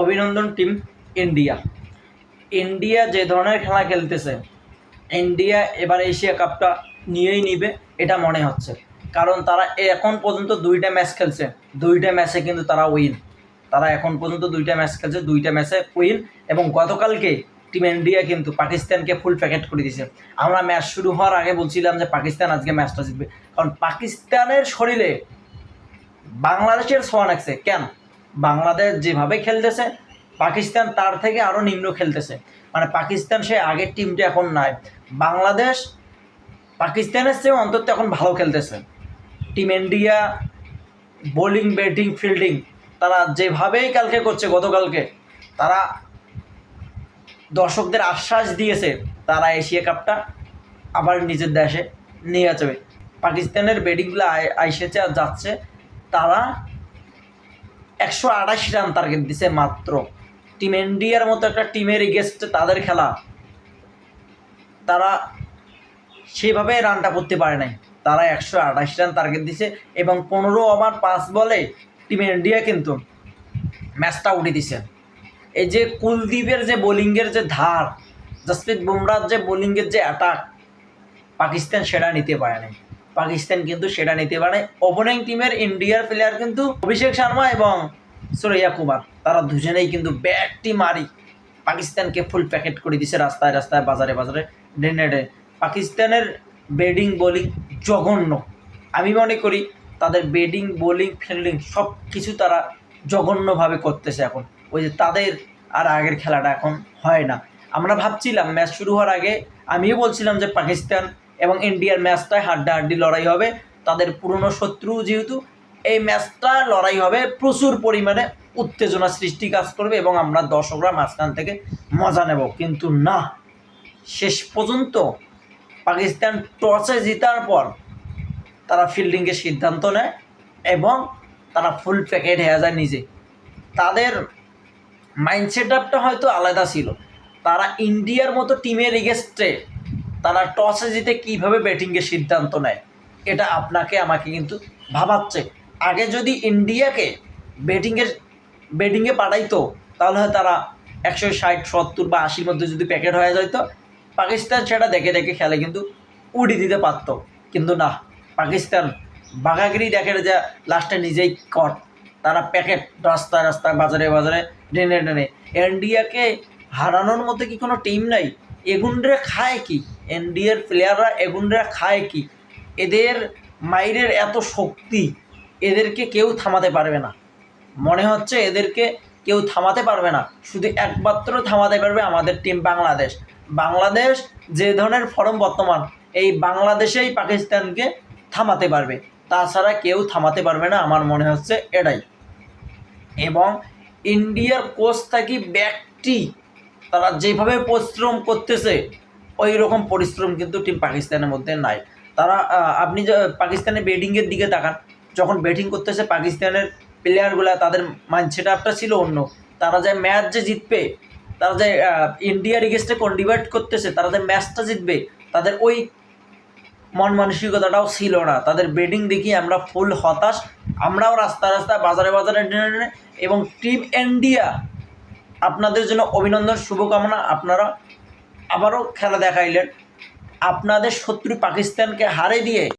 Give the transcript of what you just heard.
অভিনন্দন team India. India যে ধরনের খেলা খেলতেছে, ইন্ডিয়া এবার এশিয়া কাপটা নিয়েই নিবে, এটা মনে হচ্ছে। কারণ তারা এখন পর্যন্ত দুইটা ম্যাচ খেলছে, দুইটা ম্যাচে কিন্তু তারা উইন তারা এখন পর্যন্ত দুইটা ম্যাচ খেলছে, দুইটা ম্যাচে উইন এবং গতকালকে টিম ইন্ডিয়া কিন্তু পাকিস্তানকে ফুল প্যাকেট করে দিয়েছে। আমরা ম্যাচ শুরু হওয়ার আগে বলছিলাম যে পাকিস্তান আজকে ম্যাচটা জিতবে। কারণ পাকিস্তানের শরীরে বাংলাদেশের সোয়ান আছে, কেন? বাংলাদেশ যেভাবে খেলতেছে, পাকিস্তান তার থেকে আরও নিম্ন খেলতেছে। মানে পাকিস্তান সে আগের টিমটা এখন নাই। বাংলাদেশ পাকিস্তানের চেয়েও অন্তত এখন ভালো খেলতেছে। Team India bowling batting fielding তারা যেভাবেই কালকে করছে, গতকালকে, তারা দর্শকদের আশ্বাস দিয়েছে, তারা এশিয়া কাপটা আবার নিজের দেশে নিয়ে যাবে। পাকিস্তানের ব্যাটিংগুলো আইসেছে আর যাচ্ছে। তারা একশো আঠাশ রান টার্গেট দিছে মাত্র। টিম ইন্ডিয়ার মতো একটা টিমের এগেস্টে তাদের খেলা, তারা সেভাবে রানটা করতে পারে নাই। তারা একশো আঠাশ রান টার্গেট দিছে এবং পনেরো ওভার পাঁচ বলে টিম ইন্ডিয়া কিন্তু ম্যাচটা উঠে দিছে। এই যে কুলদীপের যে বোলিংয়ের যে ধার জসপ্রীত বুমরার যে বোলিংয়ের যে অ্যাটাক পাকিস্তান সেটা নিতে পারে নাই। পাকিস্তান কিন্তু সেটা নিতে পারে। ওপেনিং টিমের ইন্ডিয়ার প্লেয়ার কিন্তু অভিষেক শর্মা এবং সুরাইয়া কুমার। তারা দুজনেই কিন্তু ব্যাটটি মারি পাকিস্তানকে ফুল প্যাকেট করে দিছে রাস্তায় রাস্তায়, বাজারে বাজারে। ডেনেডে পাকিস্তানের ব্যাটিং বোলিং জঘন্য। আমি মনে করি তাদের ব্যাটিং বোলিং ফিল্ডিং সব কিছু তারা জঘন্যভাবে করতেছে এখন। ওই যে তাদের আর আগের খেলাটা এখন হয় না। আমরা ভাবছিলাম ম্যাচ শুরু হওয়ার আগে আমিও বলছিলাম যে পাকিস্তান এবং ইন্ডিয়ার ম্যাচটায় হাড্ডাহাড্ডি লড়াই হবে। তাদের পুরনো শত্রু যেহেতু, এই ম্যাচটা লড়াই হবে। প্রচুর পরিমাণে উত্তেজনা সৃষ্টি কাজ করবে এবং আমরা দর্শকরা মাঝখান থেকে মজা নেব। কিন্তু না, শেষ পর্যন্ত পাকিস্তান টসে জিতার পর তারা ফিল্ডিংয়ের সিদ্ধান্ত নেয় এবং তারা ফুল প্যাকেট হয়ে যায় নিজে। তাদের মাইন্ডসেট আপটা হয়তো আলাদা ছিল। তারা ইন্ডিয়ার মতো টিমের এগেস্টে তারা টসে জিতে কীভাবে ব্যাটিংয়ের সিদ্ধান্ত নেয়, এটা আপনাকে, আমাকে কিন্তু ভাবাচ্ছে। আগে যদি ইন্ডিয়াকে ব্যাটিংয়ের ব্যাটিংয়ে পাঠাইতো, তাহলে হয় তারা একশো ষাট, সত্তর বা আশির মধ্যে যদি প্যাকেট হয়ে যেত পাকিস্তান সেটা দেখে দেখে খেলে কিন্তু উড়ি দিতে পারতো। কিন্তু না, পাকিস্তান বাঘাগিরি দেখে যে লাস্টে নিজেই কট তারা প্যাকেট রাস্তায় রাস্তায় বাজারে বাজারে টেনে টেনে। ইন্ডিয়াকে হারানোর মধ্যে কি কোনো টিম নাই? এগুনরা খায় কি? ইন্ডিয়ার প্লেয়াররা এগুনরা খায় কি? এদের মাইরের এত শক্তি, এদেরকে কেউ থামাতে পারবে না। মনে হচ্ছে এদেরকে কেউ থামাতে পারবে না। শুধু একমাত্র থামাতে পারবে আমাদের টিম বাংলাদেশ। বাংলাদেশ যে ধরনের ফর্ম বর্তমান, এই বাংলাদেশেই পাকিস্তানকে থামাতে পারবে। তাছাড়া কেউ থামাতে পারবে না, আমার মনে হচ্ছে এটাই। এবং ইন্ডিয়ার কোচ থাকি ব্যক্তি, তারা যেভাবে পরিশ্রম করতেছে ওই রকম পরিশ্রম কিন্তু টিম পাকিস্তানের মধ্যে নাই। তারা আপনি যে পাকিস্তানের ব্যাটিংয়ের দিকে তাকান, যখন ব্যাটিং করতেছে পাকিস্তানের প্লেয়ারগুলা তাদের মাইন্ডসেট আপটা ছিল অন্য। তারা যে ম্যাচ যে জিতবে, তারা যে ইন্ডিয়ার এগেস্টে কন্ডিভার্ট করতেছে, তারা যে ম্যাচটা জিতবে, তাদের ওই মন মানসিকতাটাও ছিল না। তাদের ব্যাটিং দেখি আমরা ফুল হতাশ। আমরাও রাস্তা রাস্তায় বাজারে বাজারে এবং টিম ইন্ডিয়া আপনাদের জন্য অভিনন্দন, শুভকামনা। আপনারা আবারও খেলা দেখাইলেন। আপনাদের শত্রু পাকিস্তানকে হারে দিয়ে